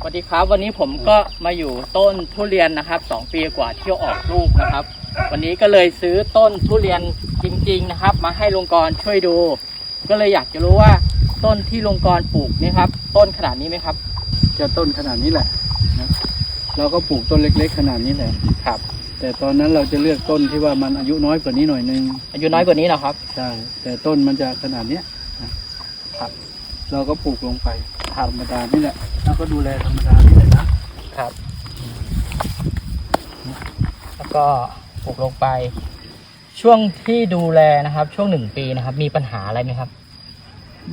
สวัสดีครับวันนี้ผมก็มาอยู่ต้นทุเรียนนะครับสองปีกว่าที่ออกลูกนะครับ วันนี้ก็เลยซื้อต้นทุเรียนจริง ๆนะครับ มาให้ลุงกรช่วยดู ก็เลยอยากจะรู้ว่าต้นที่ลุงกรปลูกนี่ครับ ต้นขนาดนี้ไหมครับ จะต้นขนาดนี้แหละนะเราก็ปลูกต้นเล็ก ๆ ขนาดนี้แหละครับ แต่ตอนนั้นเราจะเลือกต้นที่ว่ามันอายุน้อยกว่านี้หน่อยนึงอายุน้อยกว่านี้นะครับใช่แต่ต้นมันจะขนาดเนี้ยนะครับ เราก็ปลูกลงไปธรรมดานี่แหละเราก็ดูแลธรรมดานี่แหละนะครับ แล้วก็ปลูกลงไป ช่วงที่ดูแลนะครับ ช่วงหนึ่งปีนะครับ มีปัญหาอะไรไหมครับ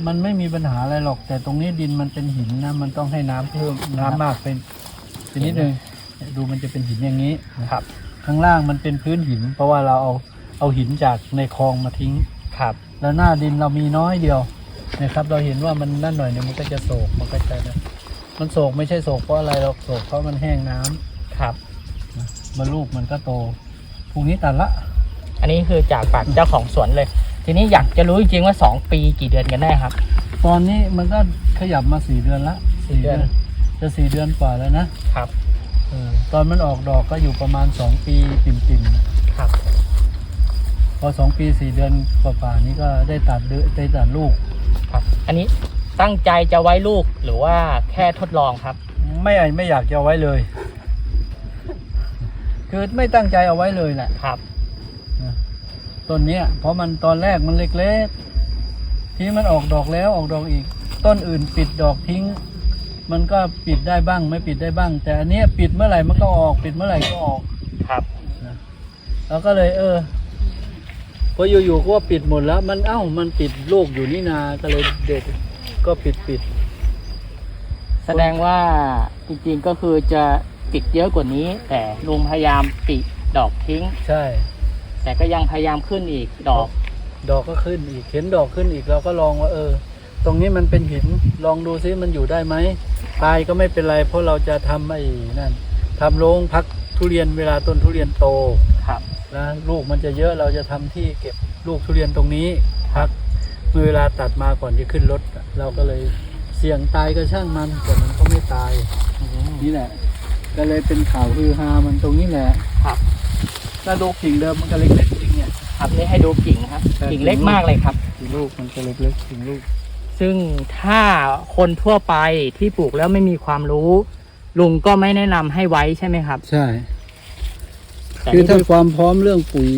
มันไม่มีปัญหาอะไรหรอก แต่ตรงนี้ดินมันเป็นหินนะมันต้องให้น้ำเพิ่มน้ำมากเป็นเป็นนิดนึงเนี่ยดูมันจะเป็นหินอย่างนี้นะครับ ข้างล่างมันเป็นพื้นหิน เพราะว่าเราเอาเอาหินจากในคลองมาทิ้งครับ แล้วหน้าดินเรามีน้อยเดียว นะครับ เราเห็นว่ามันนั่นหน่อยเนี่ยมันก็จะโศกมันก็จะนะมันโศกไม่ใช่โศกเพราะอะไรเราโศกเพราะมันแห้งน้ำครับ นะมันลูกมันก็โตพรุ่งนี้ตัดละ อันนี้คือจากปากเจ้าของสวนเลย ทีนี้อยากจะรู้จริงๆว่าสองปีกี่เดือนกันแน่ครับ ตอนนี้มันก็ขยับมาสี่เดือนละสี่เดือน จะสี่เดือนกว่าแล้วนะครับ เออตอนมันออกดอกก็อยู่ประมาณสองปีปิ่มครับๆพอสองปีสี่เดือนกว่าๆนี้ก็ได้ตัดเดือนได้ตัดลูก ครับ อันนี้ตั้งใจจะไว้ลูกหรือว่าแค่ทดลองครับ ไม่ไม่อยากจะเอาไว้เลย คือไม่ตั้งใจเอาไว้เลยแหละครับ ต้นเนี้ยเพราะมันตอนแรกมันเล็กๆที่มันออกดอกแล้วออกดอกอีก ต้นอื่นปิดดอกทิ้ง มันก็ปิดได้บ้าง ไม่ปิดได้บ้าง แต่อันเนี้ยปิดเมื่อไหร่มันก็ออก ปิดเมื่อไหร่ก็ออกครับแล้วก็เลยเออ พออยู่ๆก็ว่าปิดหมดแล้ว มันเอ้ามันปิดลูกอยู่นี่นาก็เลยเด็ดก็ปิดปิดแสดงว่าจริงๆก็คือจะปิดเยอะกว่านี้ แต่ลุงพยายามปิดดอกทิ้ง ใช่ แต่ก็ยังพยายามขึ้นอีกดอก ดอกก็ขึ้นอีกเห็นดอกขึ้นอีกเราก็ลองว่าเออ ตรงนี้มันเป็นหินลองดูซิมันอยู่ได้ไหมตายก็ไม่เป็นไร เพราะเราจะทำไอ้นั่นทำโรงพัก ทุเรียนเวลาต้นทุเรียนโตครับนะลูกมันจะเยอะเราจะทำที่เก็บลูกทุเรียนตรงนี้พักเมื่อเวลาตัดมาก่อนจะขึ้นรถ เราก็เลยเสี่ยงตายก็ช่างมันแต่มันก็ไม่ตายนี่แหละ ก็เลยเป็นข่าวฮือฮามันตรงนี้แหละครับถ้าดูกิ่งเดิมมันก็เล็กๆจริงเนี่ยครับนี่ให้ดูกิ่งครับใช่กิ่งเล็กมากเลยครับกิ่งลูกมันก็เล็กๆกิ่งลูก ซึ่งถ้าคนทั่วไปที่ปลูกแล้วไม่มีความรู้ ลุงก็ไม่แนะนำให้ไว้ใช่ไหมครับใช่ แต่คือนี่ถ้าความพร้อมเรื่องปุ๋ย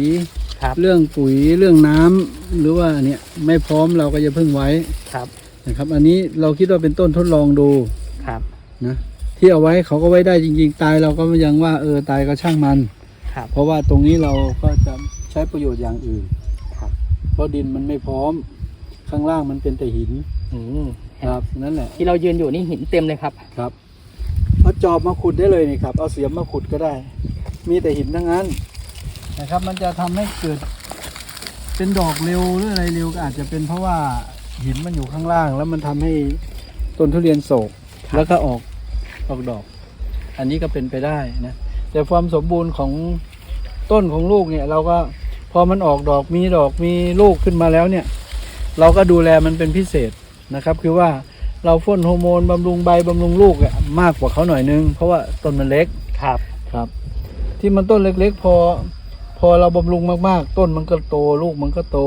ครับเรื่องปุ๋ยเรื่องน้ำหรือว่าเนี่ยไม่พร้อมเราก็จะพึ่งไว้ครับนะครับ อันนี้เราคิดว่าเป็นต้นทดลองดูครับนะที่เอาไว้เขาก็ไว้ได้จริง ๆ ตายเราก็ยังว่าเออตายก็ช่างมัน ครับ เพราะว่าตรงนี้เราก็จะใช้ประโยชน์อย่างอื่นครับ เพราะดินมันไม่พร้อมข้างล่างมันเป็นแต่หินอืมครับนั่นแหละที่เรายืนอยู่นี่หินเต็มเลยครับ ครับเอา จอบมาขุดได้เลยนี่ครับ เอาเสียมมาขุดก็ได้ มีแต่หินทั้งนั้นนะครับ มันจะทำให้เกิด เป็นดอกเร็วหรืออะไรเร็วก็อาจจะเป็นเพราะว่าหินมันอยู่ข้างล่าง แล้วมันทำให้ต้นทุเรียนโศกครับแล้วก็ออกออกดอก อันนี้ก็เป็นไปได้นะแต่ความสมบูรณ์ของต้นของลูกเนี่ย เราก็พอมันออกดอกมีดอกมีลูกขึ้นมาแล้วเนี่ย เราก็ดูแลมันเป็นพิเศษนะครับ คือว่า เราพ่นฮอร์โมนบำรุงใบบำรุงลูกอะมากกว่าเขาหน่อยนึง เพราะว่าต้นมันเล็กครับ ครับ ที่มันต้นเล็กๆ พอ พอเราบำรุงมากๆ ต้นมันก็โต ลูกมันก็โต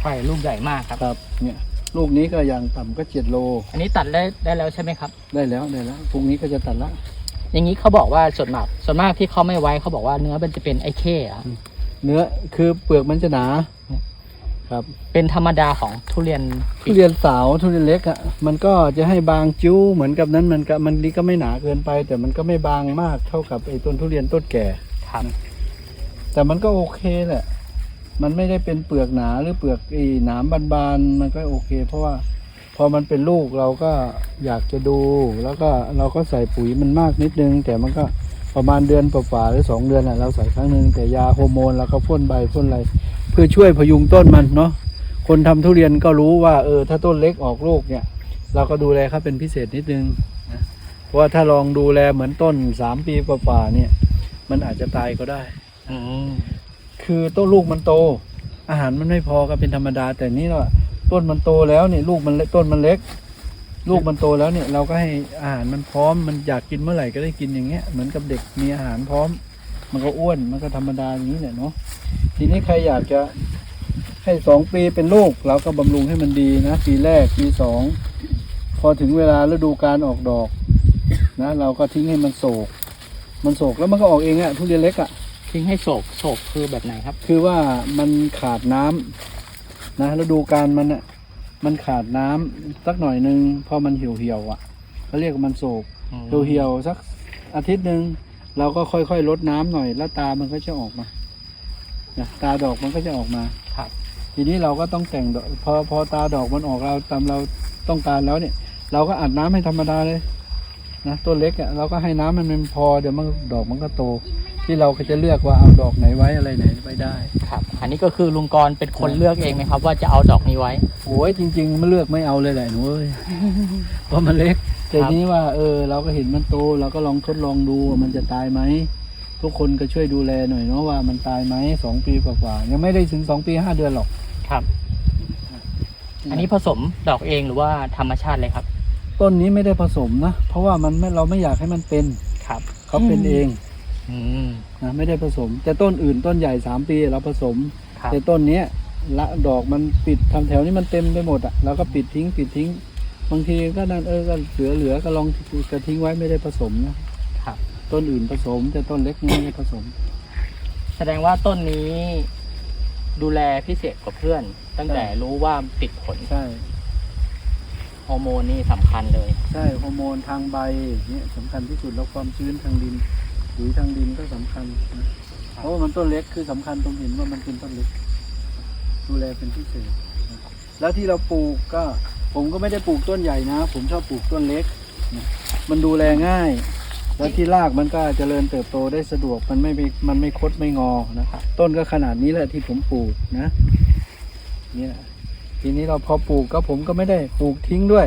ไฟลูกใหญ่มากครับ ครับ เนี่ย ลูกนี้ก็อย่างต่ำก็เจ็ดโลอันนี้ตัดได้ได้แล้วใช่ไหมครับ ได้แล้วได้แล้วพรุ่งนี้ก็จะตัดละ อย่างนี้เขาบอกว่าส่วนมากส่วนมากที่เขาไม่ไว้เขาบอกว่าเนื้อมันจะเป็นไอเข้อะเนื้อคือเปลือกมันจะหนา ครับเป็นธรรมดาของทุเรียนทุเรียนสาวทุเรียนเล็กอะ่ะมันก็จะให้บางจิ้วเหมือนกับนั้นมันก็มันนี่ก็ไม่หนาเกินไป แต่มันก็ไม่บางมากเท่ากับไอ้ต้นทุเรียนต้นแก่ครับแต่มันก็โอเคแหละ มันไม่ได้เป็นเปลือกหนาหรือเปลือกไอ้หนามบานๆมันก็โอเค เพราะว่าพอมันเป็นลูกเราก็อยากจะดู แล้วก็เราก็ใส่ปุ๋ยมันมากนิดนึง แต่มันก็ประมาณเดือนกว่าๆหรือสองเดือนน่ะเราใส่ครั้งหนึ่งแต่ยาฮอร์โมนเราก็พ่นใบพ่นอะไร เพื่อช่วยพยุงต้นมันเนาะคนทำทุเรียนก็รู้ว่าเออถ้าต้นเล็กออกลูกเนี่ย เราก็ดูแลเขาเป็นพิเศษนิดนึงนะเพราะว่าถ้าลองดูแลเหมือนต้นสามปีกว่าๆเนี่ย มันอาจจะตายก็ได้อืมคือต้นลูกมันโต อาหารมันไม่พอก็เป็นธรรมดา แต่นี่เราต้นมันโตแล้วเนี่ยลูกมันต้นมันเล็ก ลูกมันโตแล้วเนี่ย เราก็ให้อาหารมันพร้อมมันอยากกินเมื่อไหร่ก็ได้กินอย่างเงี้ยเหมือนกับเด็กมีอาหารพร้อม มันก็อ้วนมันก็ธรรมดาอย่างนี้แหละเนาะ ทีนี้ใครอยากจะให้สองปีเป็นลูกเราก็บำรุงให้มันดีนะ ปีแรกปีสองพอถึงเวลาฤดูการออกดอก นะ เราก็ทิ้งให้มันโศก มันโศกแล้วมันก็ออกเองอะทุเรียนเล็กอะทิ้งให้โศกโศกคือแบบไหนครับ คือว่ามันขาดน้ำนะฤดูการมันอะมันขาดน้ำสักหน่อยหนึ่งพอมันเหี่ยวเหี่ยวๆอะเขาเรียกว่ามันโศกเหี่ยวเหี่ยวๆสักอาทิตย์หนึ่งเราก็ค่อยๆลดน้ำหน่อยแล้วตามันก็จะออกมา นะตาดอกมันก็จะออกมาครับ ทีนี้เราก็ต้องแต่งดอกพอพอตาดอกมันออกเราตามเราต้องการแล้วเนี่ย เราก็อัดน้ำให้ธรรมดาเลยนะต้นเล็กอะเราก็ให้น้ำมันมันพอเดี๋ยวมันดอกมันก็โต ที่เราก็จะเลือกว่าเอาดอกไหนไว้อะไรไหนไว้ได้ครับ อันนี้ก็คือลุงกรณ์เป็นคนเลือกเองไหมครับ ว่าจะเอาดอกนี้ไว้โอ้ยจริงๆมันเลือกไม่เอาเลยแหละหนูเอ้ยเพราะมันเล็กแต่ครับนี้ว่าเออ เราก็เห็นมันโตเราก็ลองทดลองดูว่ามันจะตายไหม ทุกคนก็ช่วยดูแลหน่อยเนาะว่ามันตายไหมสองปีกว่าๆยังไม่ได้ถึงสองปีห้าเดือนหรอกครับ อันนี้ผสมดอกเองหรือว่าธรรมชาติเลยครับ ต้นนี้ไม่ได้ผสมนะเพราะว่ามันไม่เราไม่อยากให้มันเป็นครับเขาเป็นเองอืมนะไม่ได้ผสม แต่ต้นอื่นต้นใหญ่สามปีเราผสมครับแต่ต้นเนี้ยละดอกมันปิดทำแถวนี้มันเต็มไปหมดอะเราก็ปิดทิ้งปิดทิ้ง บางทีก็นั่นเออก็เหลือเหลือก็ลองกระทิ้งไว้ไม่ได้ผสมนะครับ ต้นอื่นผสมแต่ต้นเล็กนี่ไม่ได้ผสม แสดงว่าต้นนี้ดูแลพิเศษกว่าเพื่อน ตั้งแต่รู้ว่าติดผลใช่ฮอร์โมนนี่สำคัญเลย ใช่ฮอร์โมนทางใบเนี่ยสำคัญที่สุดแล้วความชื้นทางดินปุ๋ยทางดินก็สำคัญนะเพราะว่ามันต้นเล็กคือสำคัญตรงเห็นว่ามันเป็นต้นเล็ก ดูแลเป็นพิเศษนะแล้วที่เราปลูกก็ ผมก็ไม่ได้ปลูกต้นใหญ่นะ ผมชอบปลูกต้นเล็กนะมันดูแลง่าย แล้วที่รากมันก็เจริญเติบโตได้สะดวกมันไม่ไปมันไม่คดไม่งอนะครับต้นก็ขนาดนี้แหละที่ผมปลูกนะเนี่ยทีนี้เราพอปลูกก็ผมก็ไม่ได้ปลูกทิ้งด้วย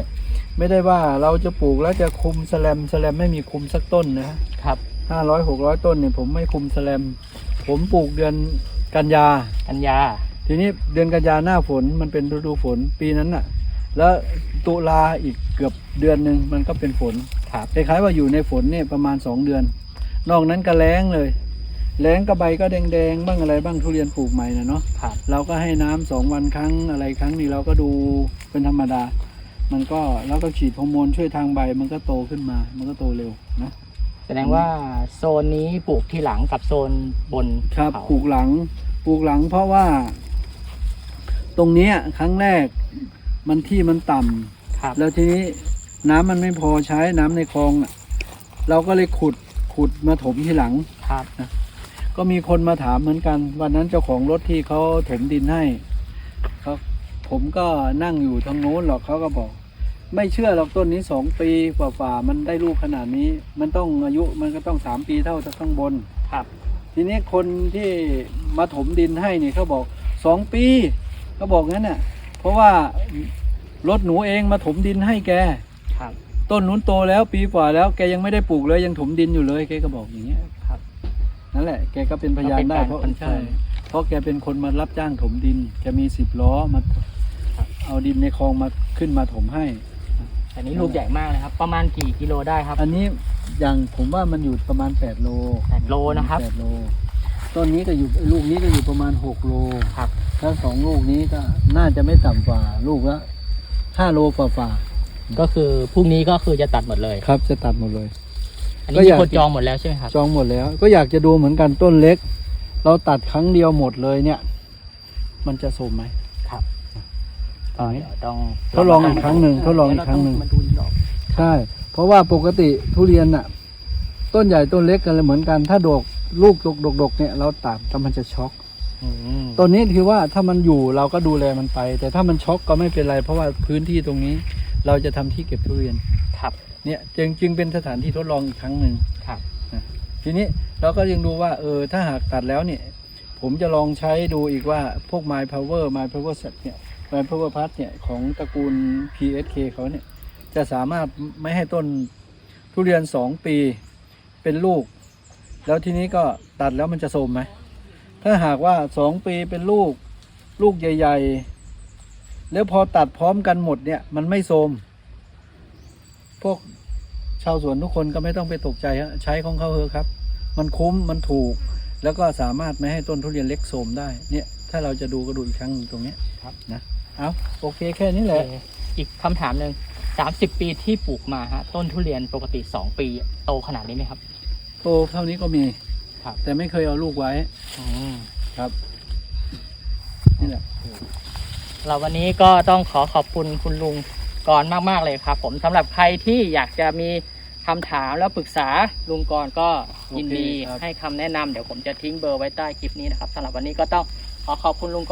ไม่ได้ว่าเราจะปลูกแล้วจะคุมสแลมสแลมไม่มีคุมสักต้นนะครับห้าร้อยหกร้อยต้นเนี่ยผมไม่คุมสแลม ผมปลูกเดือนกันยากัญญาทีนี้เดือนกันยาหน้าฝนมันเป็นฤดูฝนปีนั้นน่ะ แล้วตุลาอีกเกือบเดือนหนึ่งมันก็เป็นฝน ครับคล้ายๆว่าอยู่ในฝนเนี่ยประมาณสองเดือน นอกนั้นก็แล้งเลย แล้งก็ใบก็แดงๆ บ้างอะไรบ้างทุเรียนปลูกใหม่นะเนาะครับเราก็ให้น้ำสองวันครั้งอะไรครั้งนี้เราก็ดูเป็นธรรมดา มันก็แล้วก็ฉีดฮอร์โมนช่วยทางใบมันก็โตขึ้นมา มันก็โตเร็วนะแสดงว่าโซนนี้ปลูกที่หลังกับโซนบนครับเขาปลูกหลังปลูกหลังเพราะว่า ตรงเนี้ยครั้งแรกมันที่มันต่ำครับแล้วทีนี้ น้ำมันไม่พอใช้น้ำในคลองน่ะเราก็เลยขุดขุดมาถมทีหลัง ครับ ก็มีคนมาถามเหมือนกัน วันนั้นเจ้าของรถที่เขาถมดินให้เขาผมก็นั่งอยู่ทางโน้นหรอกเขาก็บอก ไม่เชื่อหรอกต้นนี้สองปีฝ่าๆมันได้ลูกขนาดนี้ มันต้องอายุมันก็ต้องสามปีเท่าจากข้างบน ครับ ทีนี้คนที่มาถมดินให้นี่เขาบอกสองปีเขาบอกงั้นน่ะเพราะว่ารถหนูเองมาถมดินให้แก ครับ ต้นนู้นโตแล้วปีกว่าแล้วแกยังไม่ได้ปลูกเลยยังถมดินอยู่เลยแกก็บอกอย่างเงี้ยครับ นั่นแหละ แกก็เป็นพยานได้ก็เพเป็นราะการคอนเฟิใช่ร์มเพราะแกเป็นคนมารับจ้างถมดินแกมีสิบล้อมาครับเอาดินในคลองมาขึ้นมาถมให้ อันนี้ลูกใหญ่มากเลยครับ ประมาณกี่กิโลได้ครับ อันนี้อย่างผมว่ามันอยู่ประมาณแปดโลแปดโลนะครับแปดโลต้นนี้ก็อยู่ลูกนี้ก็อยู่ประมาณหกโลครับถ้าสองลูกนี้ก็น่าจะไม่ต่ำกว่าลูกละห้าโลฝ่าฝ่า ก็คือพรุ่งนี้ก็คือจะตัดหมดเลย ครับจะตัดหมดเลย อันก็นี้อมียาก คนจองหมดแล้วใช่ไหมครับ จองหมดแล้ว ก็อยากจะดูเหมือนกันต้นเล็ก เราตัดครั้งเดียวหมดเลยเนี่ย มันจะสมไหมครับ ตอนนี้ เดี๋ยวต้องทดลองอีกครั้งหนึ่งทดลองอีกครั้งหนึ่ง มาดูดอกใช่ เพราะว่าปกติทุเรียนน่ะ ต้นใหญ่ต้นเล็กกันเลยเหมือนกัน ถ้าดกลูกดกดกดกเนี่ยเราตัดแต่มันจะช็อกอืมต้นนี้คือว่าถ้ามันอยู่เราก็ดูแลมันไป แต่ถ้ามันช็อกก็ไม่เป็นไร เพราะว่าพื้นที่ตรงนี้ เราจะทำที่เก็บทุเรียนครับเนี่ยจึงจึงเป็นสถานที่ทดลองอีกครั้งหนึ่งครับทีนี้เราก็ยังดูว่าเออถ้าหากตัดแล้วเนี่ย ผมจะลองใช้ดูอีกว่าพวก My Power My Power Set เนี่ย My Power Plus เนี่ยของตระกูล PSK เขาเนี่ย จะสามารถไม่ให้ต้นทุเรียนสองปีเป็นลูก แล้วทีนี้ก็ตัดแล้วมันจะโทรมไหมถ้าหากว่าสองปีเป็นลูก ลูกใหญ่ ๆ แล้วพอตัดพร้อมกันหมดเนี่ย มันไม่โทรมพวกชาวสวนทุกคนก็ไม่ต้องไปตกใจฮะใช้ของเขาเถอะครับ มันคุ้มมันถูก แล้วก็สามารถไม่ให้ต้นทุเรียนเล็กโทรมได้ เนี่ย ถ้าเราจะดูก็ดูอีกครั้งหนึ่งตรงเนี้ยครับนะเอาโอเคแค่นี้แหละโอเคอีกคำถามหนึ่งสามสิบปีที่ปลูกมาฮะต้นทุเรียนปกติสองปีโตขนาดนี้ไหมครับ โตเท่านี้ก็มี ครับ แต่ไม่เคยเอาลูกไว้อืมครับ นี่แหละเราวันนี้ก็ต้องขอขอบคุณคุณลุงกรณ์มาก ๆ เลยครับ ผมสำหรับใครที่อยากจะมีคำถามแล้วปรึกษาลุงกรณ์ก็ยินดี โอเคครับ ให้คำแนะนำเดี๋ยวผมจะทิ้งเบอร์ไว้ใต้คลิปนี้นะครับสำหรับวันนี้ก็ต้องขอขอบคุณลุงกรณ์